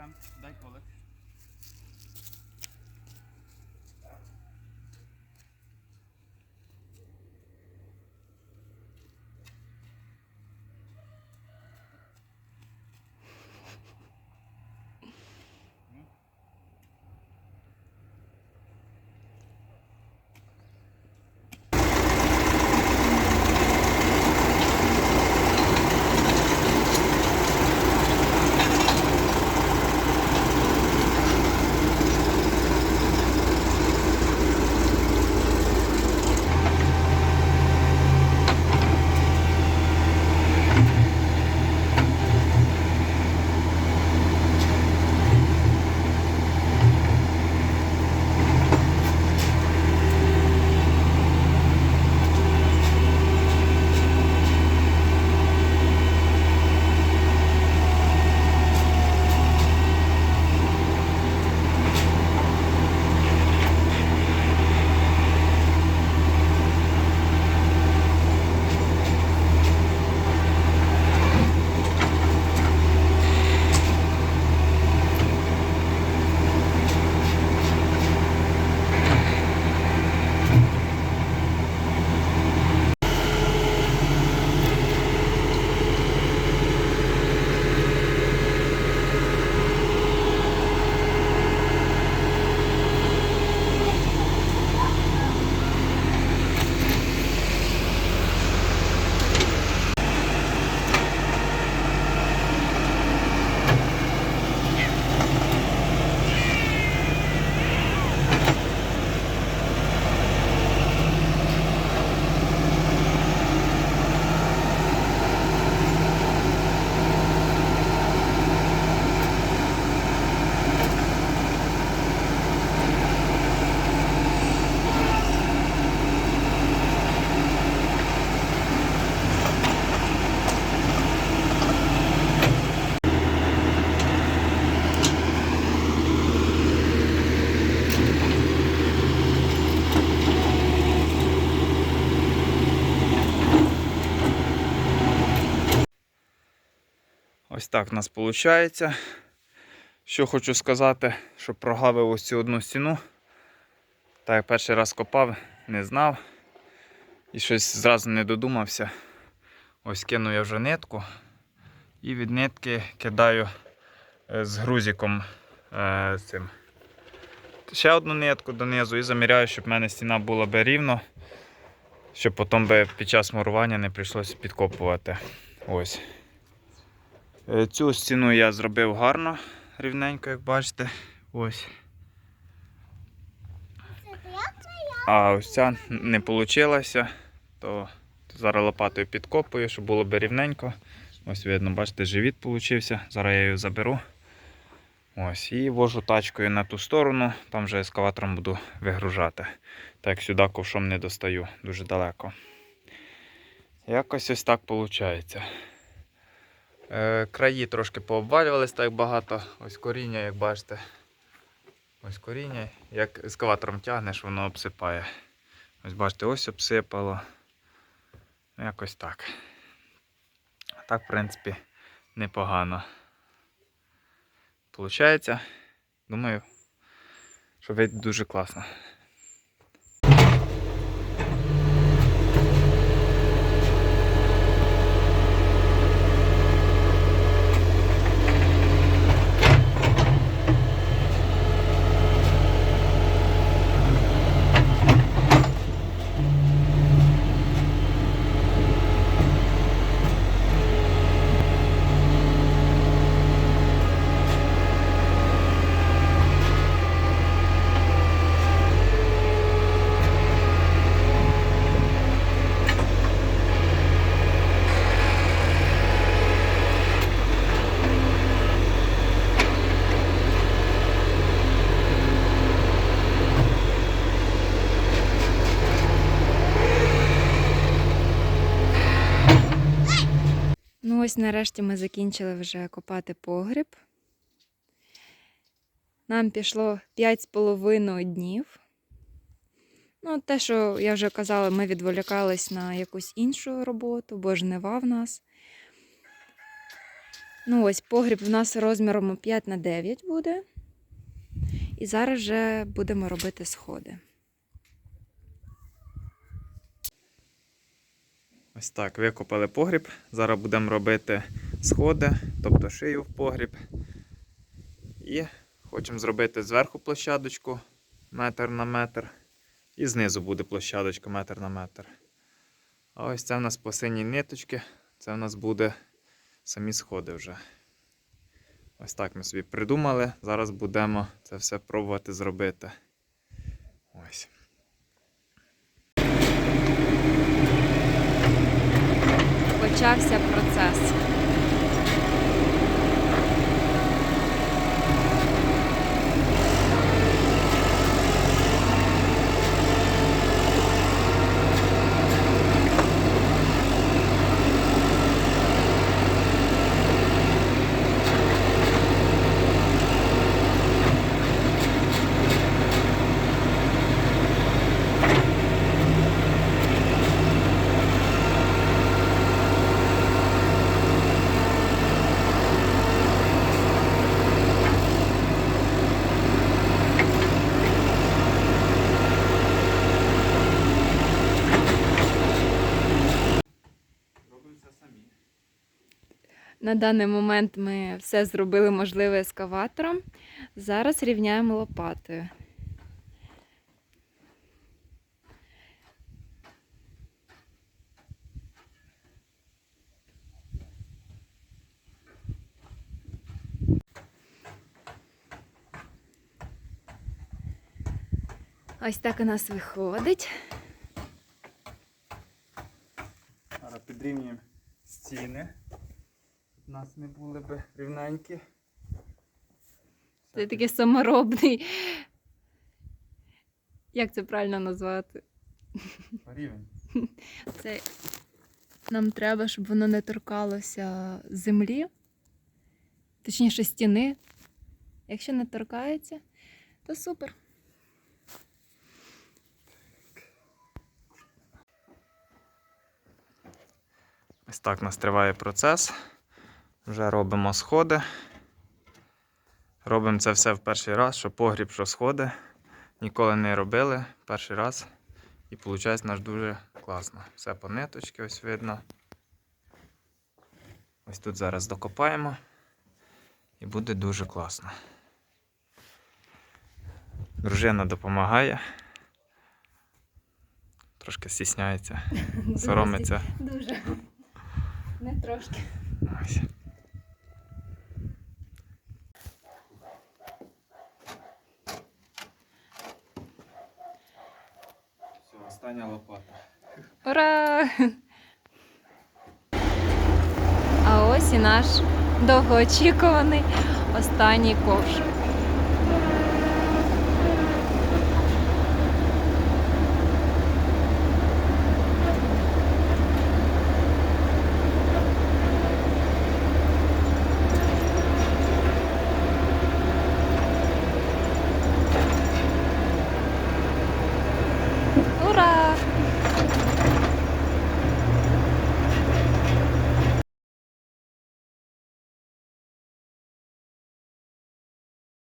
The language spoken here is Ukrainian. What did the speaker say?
tam daj kolek. Так у нас виходить. Що хочу сказати, що прогавив ось цю одну стіну. Так як перший раз копав, не знав. І щось зразу не додумався. Ось кину я вже нитку. І від нитки кидаю е, з грузиком е, цим. Ще одну нитку донизу і заміряю, щоб в мене стіна була би рівно, щоб потім би під час мурування не прийшлося підкопувати. Ось. Е, Цю стіну я зробив гарно, рівненько, як бачите. Ось. А ось ця не вийшла, то зараз лопатою підкопую, щоб було б рівненько. Ось видно, бачите, живіт получився. Зараз я його заберу. Ось, і вожу тачкою на ту сторону, там вже ескаватором буду вигружати. Так сюди ковшом не достаю, дуже далеко. Якось ось так виходить. Е, краї трошки пообвалювались так багато. Ось коріння, як бачите. Ось коріння. Як ескаватором тягнеш, воно обсипає. Ось бачите, ось обсипало. Ну, Якось так. А так, в принципі, непогано. Получається, думаю, що вийде дуже класно. Ось нарешті ми закінчили вже копати погріб. Нам пішло 5,5 днів. Ну, те, що я вже казала, ми відволікались на якусь іншу роботу, бо жнива в нас. Ну ось погріб у нас розміром 5 на 9 буде. І зараз вже будемо робити сходи. Ось так, викопали погріб. Зараз будемо робити сходи, тобто шию в погріб. І хочемо зробити зверху площадочку метр на метр. І знизу буде площадочка метр на метр. А ось це в нас по синій ниточці. Це в нас буде самі сходи вже. Ось так ми собі придумали. Зараз будемо це все пробувати зробити. Ось. Почався процес. На даний момент ми все зробили можливе ескаватором. Зараз рівняємо лопатою. Ось так у нас виходить. Підрівнюємо стіни. Нас не були б рівненькі. Це такий саморобний. Як це правильно назвати? Рівень. Це нам треба, щоб воно не торкалося землі, точніше стіни. Якщо не торкається, то супер. Ось так у нас триває процес. Вже робимо сходи. Робимо це все в перший раз, що погріб, що сходи. Ніколи не робили перший раз. І виходить наш дуже класно. Все по ниточці, ось видно. Ось тут зараз докопаємо. І буде дуже класно. Дружина допомагає. Трошки стісняється, соромиться. Дуже. Не трошки. Ось. Все, остання лопата. Ура! А ось і наш довгоочікуваний останній ковш.